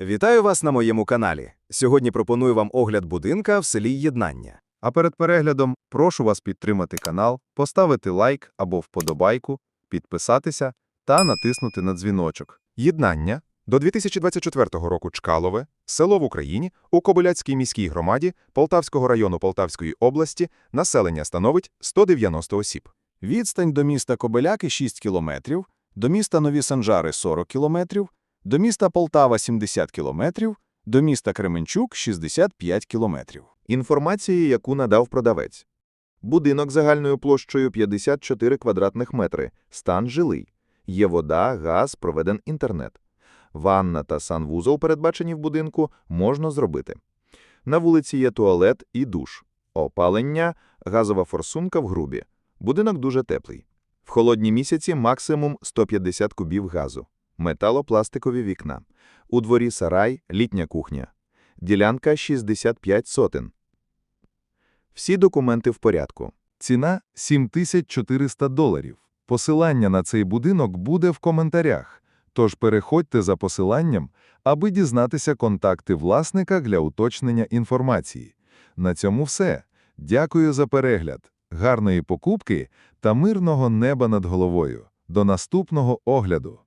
Вітаю вас на моєму каналі. Сьогодні пропоную вам огляд будинка в селі Єднання. А перед переглядом прошу вас підтримати канал, поставити лайк або вподобайку, підписатися та натиснути на дзвіночок. Єднання до 2024 року Чкалове, село в Україні, у Кобиляцькій міській громаді Полтавського району Полтавської області, населення становить 190 осіб. Відстань до міста Кобиляки 6 кілометрів, до міста Нові Санжари 40 кілометрів, до міста Полтава 70 кілометрів, до міста Кременчук 65 кілометрів. Інформації, яку надав продавець. Будинок загальною площею 54 квадратних метри, стан жилий. Є вода, газ, проведен інтернет. Ванна та санвузол, передбачені в будинку, можна зробити. На вулиці є туалет і душ. Опалення, газова форсунка в грубі. Будинок дуже теплий. В холодні місяці максимум 150 кубів газу. Металопластикові вікна. У дворі сарай, літня кухня. Ділянка 65 сотен. Всі документи в порядку. Ціна 7400 доларів. Посилання на цей будинок буде в коментарях, тож переходьте за посиланням, аби дізнатися контакти власника для уточнення інформації. На цьому все. Дякую за перегляд, гарної покупки та мирного неба над головою. До наступного огляду!